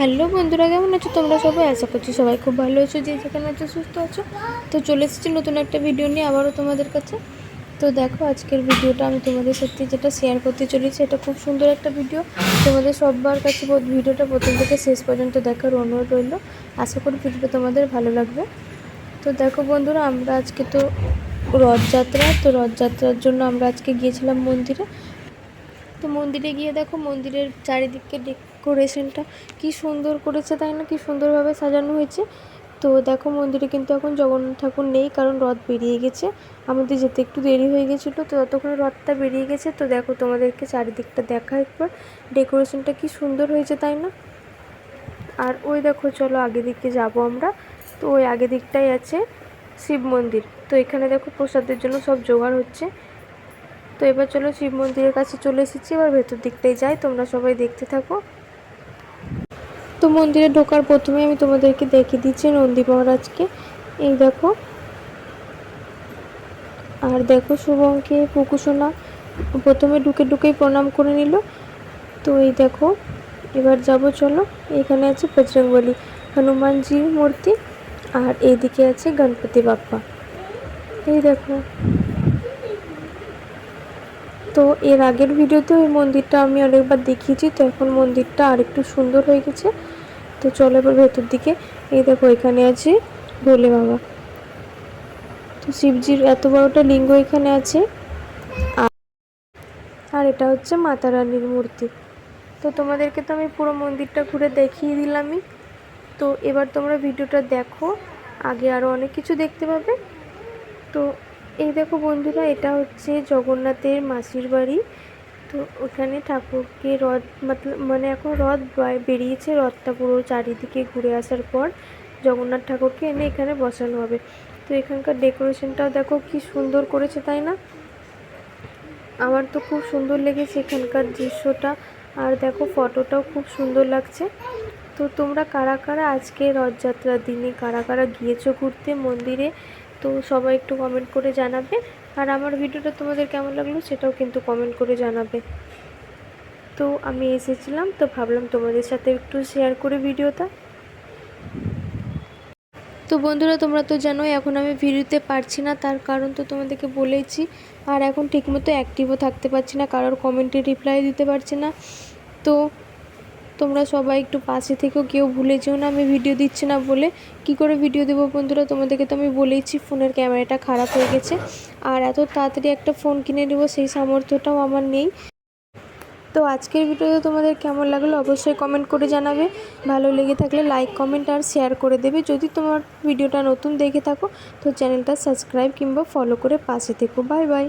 Hello বন্ধুরা, কেমন আছো? তোমরা সবাই? আশা করছি সবাই খুব ভালো আছো, যে যেখানে আছো সুস্থ আছো। তো চলে এসেছি নতুন একটা ভিডিও নিয়ে আবারও তোমাদের কাছে। তো দেখো, আজকের ভিডিওটা আমি তোমাদের সত্যি যেটা শেয়ার করতে চলেছি, এটা খুব সুন্দর একটা ভিডিও তোমাদের সবার কাছে ভিডিওটা প্রথম থেকে শেষ পর্যন্ত দেখার অনুরোধ রইল। আশা করি ভিডিওটা তোমাদের ভালো লাগবে। তো দেখো বন্ধুরা, আমরা আজকে তো রথযাত্রা, তো রথযাত্রার জন্য আমরা আজকে গিয়েছিলাম মন্দিরে। তো মন্দিরে গিয়ে দেখো, মন্দিরের চারিদিকে ডেকোরেশনটা। কি সুন্দর করেছে তাই না? কি সুন্দরভাবে সাজানো হয়েছে। তো দেখো মন্দিরে কিন্তু এখন জগন্নাথ ঠাকুর নেই, কারণ রথ বেরিয়ে গেছে। আমাদের যেতে একটু দেরি হয়ে গেছিল, তো ততক্ষণে রথটা বেরিয়ে গেছে। তো দেখো তোমাদেরকে চারিদিকটা দেখা একবার। ডেকোরেশনটা কি সুন্দর হয়েছে তাই না? আর ওই দেখো, চলো আগে দিকে যাব আমরা। তো ওই আগে দিকটাই আছে শিব মন্দির। তো এখানে দেখো প্রসাদের জন্য সব জোগাড় হচ্ছে। তো এবার চলো শিব মন্দিরের কাছে চলে এসেছি, এবার ভেতর দিকটাই যাই। তোমরা সবাই দেখতে থাকো। তো মন্দিরে ঢোকার প্রথমে আমি তোমাদেরকে দেখিয়ে দিচ্ছি নন্দী মহারাজকে এই দেখো। আর দেখো শুভমকে পুকুসোনা প্রথমে ঢুকে ঢুকেই প্রণাম করে নিল। তো এই দেখো, এবার যাব চলো, এখানে আছে বজরংবলী হনুমানজির মূর্তি, আর এইদিকে আছে গণপতি বাপ্পা। এই দেখো। তো এর আগের ভিডিওতে ওই মন্দিরটা আমি অনেকবার দেখিয়েছি, তো এখন মন্দিরটা আরেকটু সুন্দর হয়ে গেছে। তো চলো এবার ভেতর দিকে। এই দেখো, এখানে আছে ভোলে বাবা। তো শিবজির এত বড়টা লিঙ্গ এখানে আছে। আর- এটা হচ্ছে মাতা রানীর মূর্তি। তো তোমাদেরকে তো আমি পুরো মন্দিরটা ঘুরে দেখিয়ে দিলামই। তো এবার তোমরা ভিডিওটা দেখো, আগে আরও অনেক কিছু দেখতে পাবে। তো এই দেখো বন্ধুরা, এটা হচ্ছে জগন্নাথের মাসির বাড়ি। তো ওখানে ঠাকুরকে রথ মতলব মানে এখন রথ বার- বেরিয়েছে রথটা পুরো চারিদিকে ঘুরে আসার পর জগন্নাথ ঠাকুরকে এনে এখানে বসানো হবে। তো এখানকার ডেকোরেশনটাও দেখো কি সুন্দর করেছে, তাই না? আমার তো খুব সুন্দর লেগেছে এখানকার দৃশ্যটা। আর দেখো ফটোটাও খুব সুন্দর লাগছে। তো তোমরা কারা কারা আজকে রথযাত্রার দিনে, কারা কারা গিয়েছো ঘুরতে মন্দিরে, তো সবাই একটু কমেন্ট করে জানাবে। আর আমার ভিডিওটা তোমাদের কেমন লাগল সেটাও কিন্তু কমেন্ট করে জানাবে। তো আমি এসেছিলাম, তো ভাবলাম তোমাদের সাথে একটু শেয়ার করে ভিডিওটা। তো বন্ধুরা, তোমরা তো জানোই এখন আমি ভিডিওতে পারছি না, তার কারণ তো তোমাদেরকে বলেইছি। আর এখন ঠিকমতো অ্যাক্টিভও থাকতে পারছি না, কারোর কমেন্টে রিপ্লাই দিতে পারছি না। তো তোমরা সবাই একটু পাশে থেকেও কেউ ভুলে যেও না, আমি ভিডিও দিচ্ছি না বলে। কি করে ভিডিও দেবো বন্ধুরা? তোমাদেরকে তো আমি বলেইছি, ফোনের ক্যামেরাটা খারাপ হয়ে গেছে। আর এত তাড়াতাড়ি একটা ফোন কিনে নেব, সেই সামর্থ্যটাও আমার নেই। তো আজকের ভিডিওতে তোমাদের কেমন লাগল অবশ্যই কমেন্ট করে জানাবে। ভালো লেগে থাকলে লাইক কমেন্ট আর শেয়ার করে দেবে। যদি তোমার ভিডিওটা নতুন দেখে থাকো, তো চ্যানেলটা সাবস্ক্রাইব কিংবা ফলো করে পাশে থেকো। Bye bye